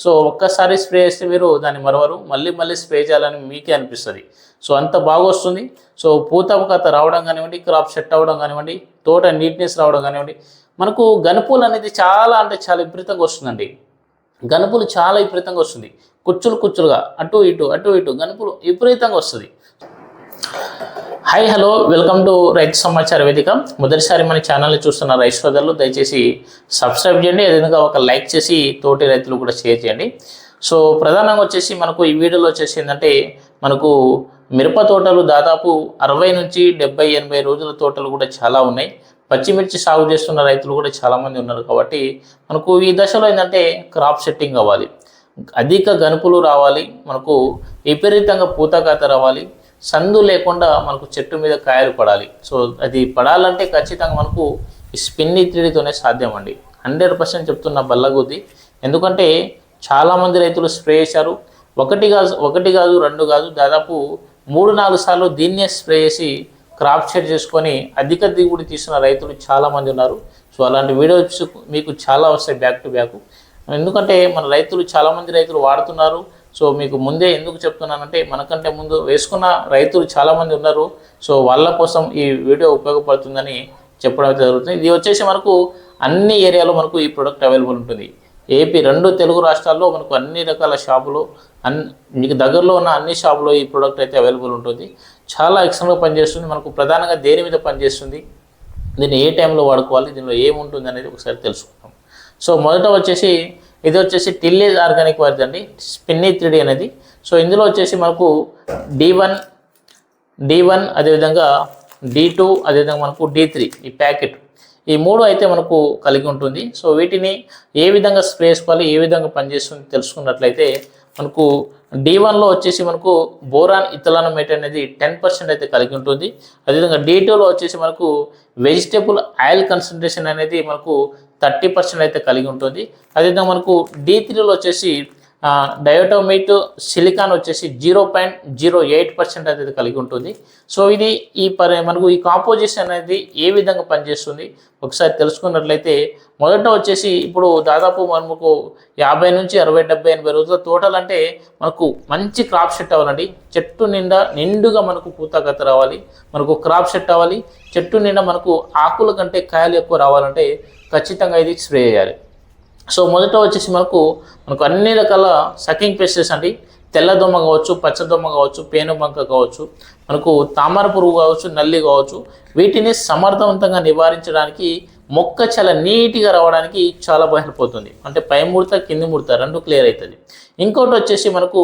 So ఒక్కసారి spray చేస్తే మీరు దాన్ని మరవరు. మళ్ళీ మళ్ళీ స్ప్రే చేయాలని మీకే అనిపిస్తుంది. సో అంత బాగా వస్తుంది సో పూత కథ రావడం కానివ్వండి క్రాప్ సెట్ అవ్వడం కానివ్వండి తోట నీట్నెస్ రావడం కానివ్వండి మనకు గనుపూలు అనేది చాలా అంటే చాలా విపరీతంగా వస్తుందండి. గనుపులు చాలా విపరీతంగా వస్తుంది. కుచ్చులు కుచ్చులుగా అటు ఇటు అటు ఇటు గనుపులు విపరీతంగా వస్తుంది. హాయ్ హలో వెల్కమ్ టు రైతు సమాచార వేదిక మొదటిసారి మన ఛానల్ని చూస్తున్న రైతు సోదరులు దయచేసి సబ్స్క్రైబ్ చేయండి. అదేవిధంగా ఒక లైక్ చేసి తోటి రైతులు కూడా షేర్ చేయండి. సో ప్రధానంగా వచ్చేసి మనకు ఈ వీడియోలో వచ్చేసి ఏంటంటే మనకు మిరప తోటలు దాదాపు అరవై నుంచి డెబ్బై ఎనభై రోజుల తోటలు కూడా చాలా ఉన్నాయి. పచ్చిమిర్చి సాగు చేస్తున్న రైతులు కూడా చాలామంది ఉన్నారు కాబట్టి మనకు ఈ దశలో ఏంటంటే క్రాప్ సెట్టింగ్ అవ్వాలి. అధిక గనుపులు రావాలి. మనకు విపరీతంగా పూతకాత రావాలి. సందు లేకుండా మనకు చెట్టు మీద కాయలు పడాలి. సో అది పడాలంటే ఖచ్చితంగా మనకు ఈ స్పిన్ని త్రీడితోనే సాధ్యం అండి హండ్రెడ్ పర్సెంట్ చెప్తున్న బల్లగుద్ది. ఎందుకంటే చాలామంది రైతులు స్ప్రే చేశారు. ఒకటి కాదు ఒకటి కాదు రెండు కాదు దాదాపు మూడు నాలుగు సార్లు దీన్నే స్ప్రే చేసి క్రాప్ షేర్ చేసుకొని అధిక దిగుబడి తీసిన రైతులు చాలామంది ఉన్నారు. సో అలాంటి వీడియోస్ మీకు చాలా వస్తాయి బ్యాక్ టు బ్యాక్. ఎందుకంటే మన రైతులు చాలామంది రైతులు వాడుతున్నారు. సో మీకు ముందే ఎందుకు చెప్తున్నానంటే మనకంటే ముందు వేసుకున్న రైతులు చాలామంది ఉన్నారు. సో వాళ్ళ కోసం ఈ వీడియో ఉపయోగపడుతుందని చెప్పడం అయితే జరుగుతుంది. ఇది వచ్చేసి మనకు అన్ని ఏరియాలో మనకు ఈ ప్రోడక్ట్ అవైలబుల్ ఉంటుంది. ఏపీ రెండు తెలుగు రాష్ట్రాల్లో మనకు అన్ని రకాల షాపులు అన్ మీకు దగ్గరలో ఉన్న అన్ని షాపులో ఈ ప్రోడక్ట్ అయితే అవైలబుల్ ఉంటుంది. చాలా ఎక్సలెంట్గా పనిచేస్తుంది. మనకు ప్రధానంగా దేని మీద పనిచేస్తుంది? దీన్ని ఏ టైంలో వాడుకోవాలి? దీనిలో ఏముంటుంది అనేది ఒకసారి తెలుసుకుందాం. సో మొదట వచ్చేసి ఇది వచ్చేసి టిల్లేజ్ ఆర్గానిక్ వర్జ్ అండి. స్పిన్నీ త్రీడీ అనేది. సో ఇందులో వచ్చేసి మనకు డి వన్ డి వన్ అదేవిధంగా డి టూ అదేవిధంగా మనకు డి త్రీ ఈ ప్యాకెట్ ఈ మూడు అయితే మనకు కలిగి ఉంటుంది. సో వీటిని ఏ విధంగా స్ప్రే చేసుకోవాలి ఏ విధంగా పనిచేస్తుంది తెలుసుకున్నట్లయితే మనకు డి వన్లో వచ్చేసి మనకు బోరాన్ ఇథలానమేట్ అనేది టెన్ పర్సెంట్ అయితే కలిగి ఉంటుంది. అదేవిధంగా డి టూలో వచ్చేసి మనకు వెజిటేబుల్ ఆయిల్ కన్సన్ట్రేషన్ అనేది మనకు థర్టీ పర్సెంట్ అయితే కలిగి ఉంటుంది. అదేవిధంగా మనకు డి త్రీలో వచ్చేసి డయోటోమేట్ సిలికాన్ వచ్చేసి zero point zero eight percent అనేది కలిగి ఉంటుంది. సో ఇది ఈ పరి మనకు ఈ కాంపోజిషన్ అనేది ఏ విధంగా పనిచేస్తుంది? ఒకసారి తెలుసుకున్నట్లయితే మొదట వచ్చేసి ఇప్పుడు దాదాపు మనకు యాభై నుంచి అరవై డెబ్బై ఎనభై రోజుల తోటలు అంటే మనకు మంచి క్రాప్ సెట్ అవ్వాలండి. చెట్టు నిండా నిండుగా మనకు పూత గత రావాలి. మనకు క్రాప్ సెట్ అవ్వాలి. చెట్టు నిండా మనకు ఆకుల కంటే కాయలు ఎక్కువ రావాలంటే ఖచ్చితంగా ఇది స్ప్రే చేయాలి. సో మొదట వచ్చేసి మనకు మనకు అన్ని రకాల సకింగ్ పెస్టెస్ అండి. తెల్లదోమ కావచ్చు పచ్చదోమ కావచ్చు పేనుబంక కావచ్చు మనకు తామర పురుగు కావచ్చు నల్లి కావచ్చు వీటిని సమర్థవంతంగా నివారించడానికి మొక్క చాలా నీట్గా రావడానికి చాలా బయలుపోతుంది అంటే పై ముడత కింది ముడత రెండు క్లియర్ అవుతుంది. ఇంకోటి వచ్చేసి మనకు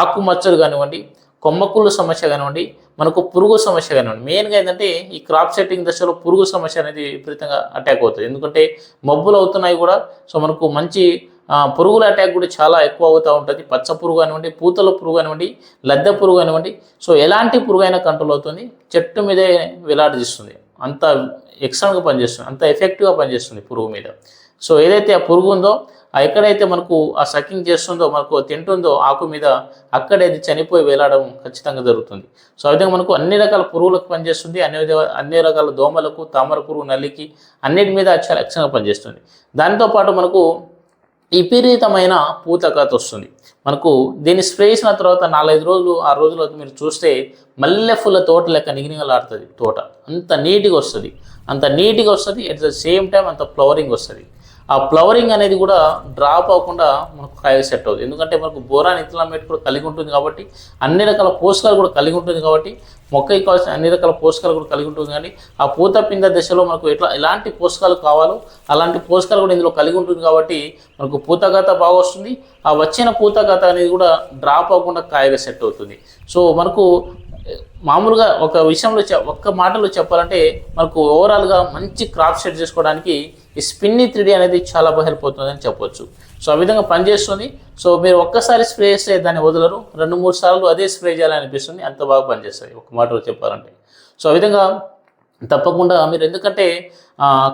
ఆకు మచ్చలు కానివ్వండి కొమ్మకుళ్ళు సమస్య కానివ్వండి మనకు పురుగు సమస్య కానివ్వండి. మెయిన్గా ఏంటంటే ఈ క్రాప్ సెట్టింగ్ దశలో పురుగు సమస్య అనేది విపరీతంగా అటాక్ అవుతుంది. ఎందుకంటే మబ్బులు అవుతున్నాయి కూడా సో మనకు మంచి పురుగుల అటాక్ కూడా చాలా ఎక్కువ అవుతూ ఉంటుంది. పచ్చ పురుగు కానివ్వండి పూతల పురుగు కానివ్వండి లద్దె పురుగు కానివ్వండి. సో ఎలాంటి పురుగు అయినా కంట్రోల్ అవుతుంది. చెట్టు మీదే వేలాడదీస్తుంది అంత ఎక్సలెంట్గా పనిచేస్తుంది. అంత ఎఫెక్టివ్గా పనిచేస్తుంది పురుగు మీద. సో ఏదైతే ఆ పురుగు ఉందో ఎక్కడైతే మనకు ఆ సకింగ్ చేస్తుందో మనకు తింటుందో ఆకు మీద అక్కడే అది చనిపోయి వేలాడడం ఖచ్చితంగా జరుగుతుంది. సో ఆ విధంగా మనకు అన్ని రకాల పురుగులకు పనిచేస్తుంది. అన్ని అన్ని రకాల దోమలకు తామర పురుగు నల్లికి అన్నిటి మీద చాలా ఎక్సలెంట్గా పనిచేస్తుంది. దాంతోపాటు మనకు విపరీతమైన పూతకాత వస్తుంది. మనకు దీన్ని స్ప్రే చేసిన తర్వాత నాలుగైదు రోజులు ఆ రోజులు మీరు చూస్తే మల్లె తోట లెక్క నిగినిగలాడుతుంది తోట. అంత నీట్గా వస్తుంది. అంత నీట్గా వస్తుంది అట్ ద సేమ్ టైం అంత ఫ్లవరింగ్ వస్తుంది. ఆ ఫ్లవరింగ్ అనేది కూడా డ్రాప్ అవ్వకుండా మనకు కాయ సెట్ అవుతుంది. ఎందుకంటే మనకు బోరాన్ ఇథలామేట్ కూడా కలిగి ఉంటుంది కాబట్టి అన్ని రకాల పోషకాలు కూడా కలిగి ఉంటుంది కాబట్టి మొక్క కావాల్సిన అన్ని రకాల పోషకాలు కూడా కలిగి ఉంటుంది. కానీ ఆ పూత పింద దశలో మనకు ఎట్లా ఎలాంటి పోషకాలు కావాలో అలాంటి పోషకాలు కూడా ఇందులో కలిగి ఉంటుంది కాబట్టి మనకు పూతగాత బాగా వస్తుంది. ఆ వచ్చిన పూతగాత అనేది కూడా డ్రాప్ అవ్వకుండా కాయగా సెట్ అవుతుంది. సో మనకు మామూలుగా ఒక విషయంలో ఒక్క మాటలో చెప్పాలంటే మనకు ఓవరాల్గా మంచి క్రాప్ సెట్ చేసుకోవడానికి ఈ స్పిన్ని త్రీడీ అనేది చాలా బాగా హెల్ప్ అవుతుందని చెప్పొచ్చు. సో ఆ విధంగా పనిచేస్తుంది. సో మీరు ఒక్కసారి స్ప్రే చేస్తే దాన్ని వదలరు. రెండు మూడు సార్లు అదే స్ప్రే చేయాలని అనిపిస్తుంది అంత బాగా పనిచేస్తుంది. ఒక మాటలో చెప్పాలంటే. సో ఆ విధంగా తప్పకుండా మీరు ఎందుకంటే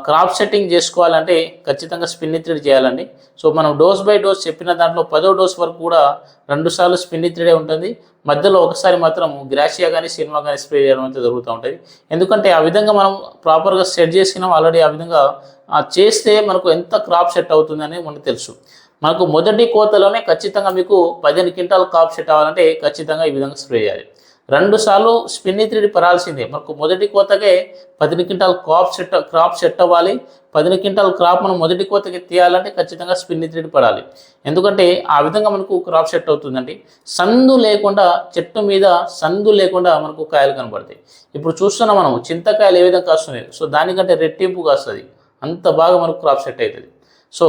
క్రాప్ సెట్టింగ్ చేసుకోవాలంటే ఖచ్చితంగా స్పిన్నిత్రిడ్ చేయాలండి. సో మనం డోస్ బై డోస్ చెప్పిన దాంట్లో పదో డోస్ వరకు కూడా రెండు సార్లు స్పిన్నిత్రిడే ఉంటుంది. మధ్యలో ఒకసారి మాత్రం గ్రాషియా కానీ సినిమా కానీ స్ప్రే చేయడం అయితే జరుగుతూ ఉంటుంది. ఎందుకంటే ఆ విధంగా మనం ప్రాపర్గా సెట్ చేసినాం ఆల్రెడీ ఆ విధంగా చేస్తే మనకు ఎంత క్రాప్ సెట్ అవుతుందని మనకు తెలుసు. మనకు మొదటి కోతలోనే ఖచ్చితంగా మీకు పదిహేను క్వింటాల్ క్రాప్ సెట్ అవ్వాలంటే ఖచ్చితంగా ఈ విధంగా స్ప్రే చేయాలి. రెండుసార్లు స్పిన్ని త్రీడి పరాల్సిందే మనకు మొదటి కోతకే పదిహేను quintal crop set crop set అవ్వాలి. పదిహేను క్వింటాల్ క్రాప్ మనం మొదటి కోతకి తీయాలంటే ఖచ్చితంగా స్పిన్ని త్రీడి పడాలి. ఎందుకంటే ఆ విధంగా మనకు క్రాప్ సెట్ అవుతుందండి. సందు లేకుండా చెట్టు మీద సందు లేకుండా మనకు కాయలు కనబడతాయి. ఇప్పుడు చూస్తున్నాం మనం చింతకాయలు ఏ విధంగా కాస్తున్నాయి? సో దానికంటే రెట్టింపు కాస్తుంది. అంత బాగా మనకు క్రాప్ సెట్ అవుతుంది. సో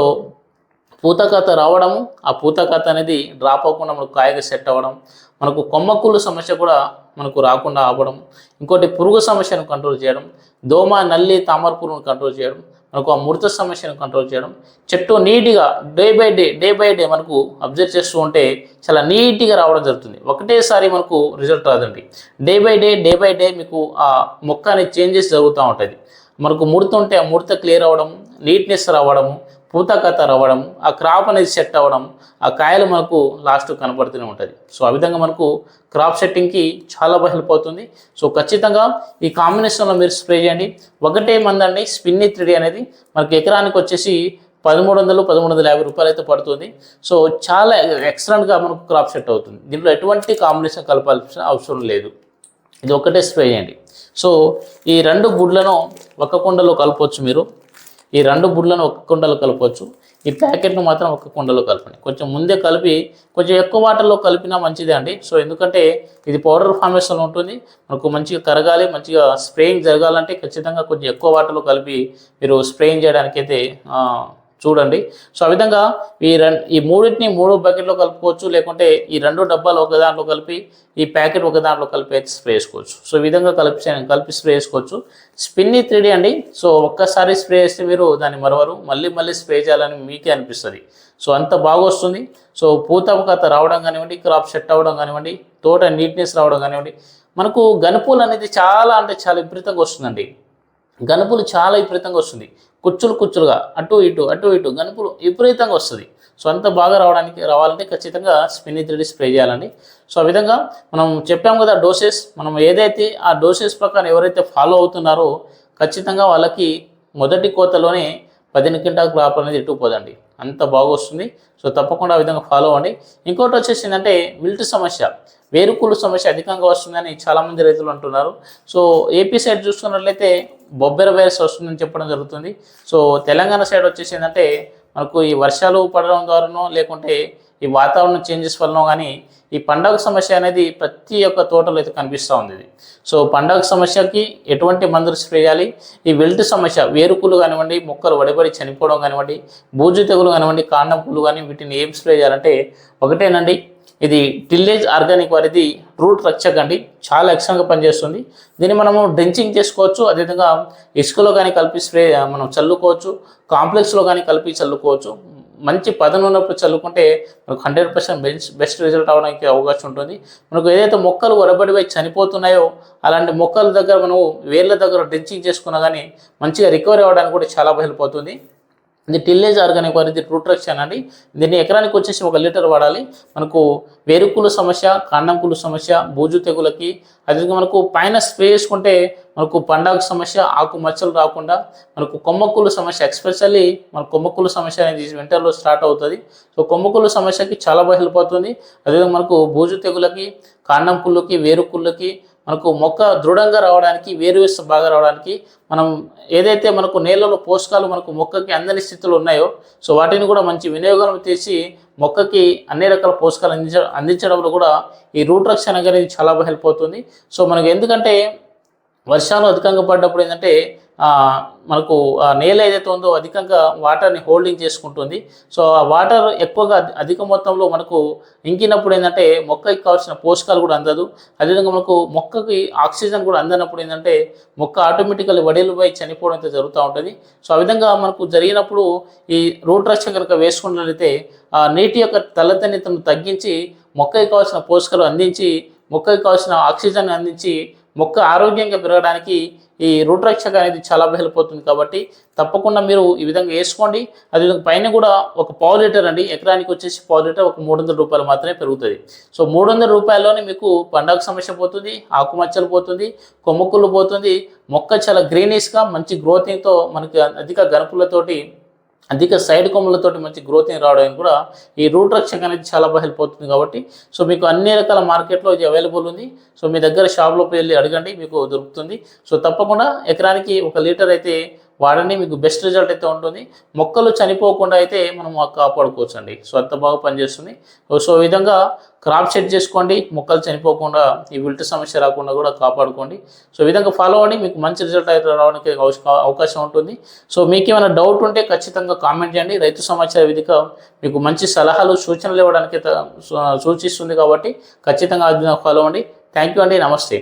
పూతకథ రావడము ఆ పూతకత అనేది డ్రాప్ అవ్వకుండా మనకు కాయగా సెట్ అవ్వడం మనకు కొమ్మక్కుళ్ళు సమస్య కూడా మనకు రాకుండా ఆపడం ఇంకోటి పురుగు సమస్యను కంట్రోల్ చేయడం దోమ నల్లి తామర పురుగును కంట్రోల్ చేయడం మనకు ఆ ముడత సమస్యను కంట్రోల్ చేయడం చెట్టు నీట్గా day by day day by day మనకు అబ్జర్వ్ చేస్తూ ఉంటే చాలా నీట్గా రావడం జరుగుతుంది. ఒకటేసారి మనకు రిజల్ట్ రాదండి. Day by day day by day మీకు ఆ మొక్క అనేది చేంజెస్ జరుగుతూ ఉంటుంది మనకు ముడత ఉంటే ఆ ముడత క్లియర్ అవ్వడం నీట్నెస్ రావడము పూత కథ రావడం ఆ క్రాప్ అనేది సెట్ అవ్వడం ఆ కాయలు మనకు లాస్ట్ కనపడుతూనే ఉంటుంది. సో ఆ విధంగా మనకు క్రాప్ సెట్టింగ్కి చాలా బాగా హెల్ప్ అవుతుంది. సో ఖచ్చితంగా ఈ కాంబినేషన్లో మీరు స్ప్రే చేయండి. ఒకటే మందండి స్పిన్ని త్రీడీ అనేది మనకి ఎకరానికి వచ్చేసి పదమూడు వందలు పదమూడు వందల యాభై రూపాయలు అయితే పడుతుంది. సో చాలా ఎక్సలెంట్గా మనకు క్రాప్ సెట్ అవుతుంది. దీంట్లో ఎటువంటి కాంబినేషన్ కలపాల్సిన అవసరం లేదు. ఇది ఒకటే స్ప్రే చేయండి. సో ఈ రెండు గుడ్లను ఒక కుండలో కలపవచ్చు మీరు. ఈ రెండు బుడ్లను ఒక కుండలో కలపవచ్చు ఈ ప్యాకెట్ను మాత్రం ఒక కుండలో కలపండి. కొంచెం ముందే కలిపి కొంచెం ఎక్కువ వాటర్లో కలిపినా మంచిదే అండి. సో ఎందుకంటే ఇది పౌడర్ ఫార్మేషన్లో ఉంటుంది. మనకు మంచిగా కరగాలి మంచిగా స్ప్రేయింగ్ జరగాలంటే ఖచ్చితంగా కొంచెం ఎక్కువ వాటర్లో కలిపి మీరు స్ప్రేయింగ్ చేయడానికైతే చూడండి. సో ఆ విధంగా ఈ రెండు ఈ మూడింటిని మూడు బకెట్లో కలుపుకోవచ్చు. లేకుంటే ఈ రెండు డబ్బాలు ఒక దాంట్లో కలిపి ఈ ప్యాకెట్ ఒక దాంట్లో కలిపి అయితే స్ప్రే చేసుకోవచ్చు. సో ఈ విధంగా కలిపి కలిపి స్ప్రే చేసుకోవచ్చు. స్పిన్ని త్రీడీ అండి. సో ఒక్కసారి స్ప్రే చేస్తే మీరు దాన్ని మరవరు. మళ్ళీ మళ్ళీ స్ప్రే చేయాలని మీకే అనిపిస్తుంది. సో అంత బాగా వస్తుంది. సో పూత కథ రావడం కానివ్వండి క్రాప్ సెట్ అవ్వడం కానివ్వండి తోట నీట్నెస్ రావడం కానివ్వండి మనకు గనుపూలు అనేది చాలా అంటే చాలా విపరీతంగా వస్తుందండి. గనుపులు చాలా విపరీతంగా వస్తుంది. కుచ్చులు కుచ్చులుగా అటు ఇటు అటు ఇటు గనుపులు విపరీతంగా వస్తుంది. సో అంత బాగా రావడానికి రావాలంటే ఖచ్చితంగా స్పిన్ని త్రీడీ స్ప్రే చేయాలండి. సో ఆ విధంగా మనం చెప్పాం కదా డోసెస్ మనం ఏదైతే ఆ డోసెస్ ప్రకారం ఎవరైతే ఫాలో అవుతున్నారో ఖచ్చితంగా వాళ్ళకి మొదటి కోతలోనే పదిహేను క్వింటాల్ క్రాప్ అనేది ఇట్టుకుపోదండి అంత బాగా వస్తుంది. సో తప్పకుండా ఆ విధంగా ఫాలో అవ్వండి. ఇంకోటి వచ్చేసి ఏంటంటే విల్ట్ సమస్య. వేరుకులు సమస్య అధికంగా వస్తుందని చాలామంది రైతులు అంటున్నారు. సో ఏపీ సైడ్ చూసుకున్నట్లయితే బొబ్బెర వైరస్ వస్తుందని చెప్పడం జరుగుతుంది. సో తెలంగాణ సైడ్ వచ్చేసి ఏంటంటే మనకు ఈ వర్షాలు పడడం ద్వారానో లేకుంటే ఈ వాతావరణ చేంజెస్ వలన కానీ ఈ పండగ సమస్య అనేది ప్రతి ఒక్క తోటలో అయితే కనిపిస్తూ ఉంది ఇది. సో పండగ సమస్యకి ఎటువంటి మందులు స్ప్రే చేయాలి? ఈ వెల్ట్ సమస్య వేరుకులు కానివ్వండి మొక్కలు వడిపడి చనిపోవడం కానివ్వండి బూజు తెగులు కానివ్వండి కాండం పులు కానీ వీటిని ఏం స్ప్రే చేయాలంటే ఒకటేనండి ఇది టిల్లేజ్ ఆర్గానిక్ వారిది రూట్ రక్షక్ అండి చాలా ఎక్స్ట్రాగా పనిచేస్తుంది. దీన్ని మనము డ్రెంచింగ్ చేసుకోవచ్చు. అదేవిధంగా ఇసుకలో కానీ కలిపి స్ప్రే మనం చల్లుకోవచ్చు. కాంప్లెక్స్లో కానీ కలిపి చల్లుకోవచ్చు. మంచి పదను ఉన్నప్పుడు చల్లుకుంటే మనకు hundred percent best best result అవడానికి అవకాశం ఉంటుంది. మనకు ఏదైతే మొక్కలు వరబడిపోయి చనిపోతున్నాయో అలాంటి మొక్కల దగ్గర మనం వేర్ల దగ్గర డ్రెంచింగ్ చేసుకున్నా కానీ మంచిగా రికవరీ అవ్వడానికి కూడా చాలా హెల్ప్ అవుతుంది. ఇది టిల్లేజ్ ఆర్గానిక్ వారిది ట్రూట్రక్షన్ అండి. దీన్ని ఎకరానికి వచ్చేసి ఒక లీటర్ వాడాలి. మనకు వేరుకులు సమస్య కాండంకులు సమస్య బూజు తెగులకి అదే మనకు పైన స్ప్రే చేసుకుంటే మనకు పండగ సమస్య ఆకు మచ్చలు రాకుండా మనకు కొమ్మక్కులు సమస్య ఎక్స్పెషల్లీ మన కొమ్మక్కులు సమస్య అనేది వింటర్లో స్టార్ట్ అవుతుంది. సో కొమ్మక్కులు సమస్యకి చాలా బాగా హెల్ప్ అవుతుంది అదేవిధంగా మనకు బూజు తెగులకి కాండం పుల్లుకి వేరుకుళ్ళకి మనకు మొక్క దృఢంగా రావడానికి వేరువేస్ బాగా రావడానికి మనం ఏదైతే మనకు నేలలో పోషకాలు మనకు మొక్కకి అందని స్థితిలో ఉన్నాయో సో వాటిని కూడా మంచి వినియోగం చేసి మొక్కకి అన్ని రకాల పోషకాలు అందించ అందించడంలో కూడా ఈ రూట్ రక్షణ అనేది చాలా బాగా హెల్ప్ అవుతుంది. సో మనకు ఎందుకంటే వర్షాలు అధికంగా పడ్డప్పుడు ఏంటంటే మనకు ఆ నేల ఏదైతే ఉందో అధికంగా వాటర్ని హోల్డింగ్ చేసుకుంటుంది. సో ఆ వాటర్ ఎక్కువగా అధిక మొత్తంలో మనకు ఇంకినప్పుడు ఏంటంటే మొక్కకి కావాల్సిన పోషకాలు కూడా అందదు. అదేవిధంగా మనకు మొక్కకి ఆక్సిజన్ కూడా అందనప్పుడు ఏంటంటే మొక్క ఆటోమేటికల్లీ వడిలిపోయి చనిపోవడం అయితే జరుగుతూ ఉంటుంది. సో ఆ విధంగా మనకు జరిగినప్పుడు ఈ రూట్ రక్ష కనుక వేసుకున్నట్లయితే ఆ నీటి యొక్క తలతనితను తగ్గించి మొక్కకి కావాల్సిన పోషకాలు అందించి మొక్కకి కావాల్సిన ఆక్సిజన్ అందించి మొక్క ఆరోగ్యంగా పెరగడానికి ఈ రూట్ రక్షక అనేది చాలా హెల్ప్ అవుతుంది కాబట్టి తప్పకుండా మీరు ఈ విధంగా వేసుకోండి. అదేవిధంగా పైన కూడా ఒక పావు లీటర్ అండి. ఎకరానికి వచ్చేసి పావు లీటర్ ఒక మూడు వందల రూపాయలు మాత్రమే పెరుగుతుంది. సో మూడు వందల రూపాయల్లోనే మీకు పండగ సమస్య పోతుంది ఆకుమచ్చలు పోతుంది కొమ్ముక్కులు పోతుంది. మొక్క చాలా గ్రీనిష్గా మంచి గ్రోతింగ్తో మనకి అధిక గనుపులతోటి అధిక సైడ్ కొమ్మలతో మంచి గ్రోతింగ్ రావడానికి కూడా ఈ రూట్ రక్షక అనేది చాలా బాగా హెల్ప్ అవుతుంది కాబట్టి సో మీకు అన్ని రకాల మార్కెట్లో ఇది అవైలబుల్ ఉంది. సో మీ దగ్గర షాప్లోకి వెళ్ళి అడగండి మీకు దొరుకుతుంది. సో తప్పకుండా ఎకరానికి ఒక లీటర్ అయితే వాడండి మీకు బెస్ట్ రిజల్ట్ అయితే ఉంటుంది. మొక్కలు చనిపోకుండా అయితే మనం కాపాడుకోవచ్చు అండి సో అంత బాగా పనిచేస్తుంది. సో ఈ విధంగా క్రాప్ సెట్ చేసుకోండి. మొక్కలు చనిపోకుండా ఈ విల్ట్ సమస్య రాకుండా కూడా కాపాడుకోండి. సో ఈ విధంగా ఫాలో అవ్వండి. మీకు మంచి రిజల్ట్ అయితే రావడానికి అవకాశం ఉంటుంది. సో మీకు ఏమైనా డౌట్ ఉంటే ఖచ్చితంగా కామెంట్ చేయండి. రైతు సమాచార వేదిక మీకు మంచి సలహాలు సూచనలు ఇవ్వడానికి సూచిస్తుంది కాబట్టి ఖచ్చితంగా ఫాలో అవ్వండి. థ్యాంక్ యూ అండి. నమస్తే.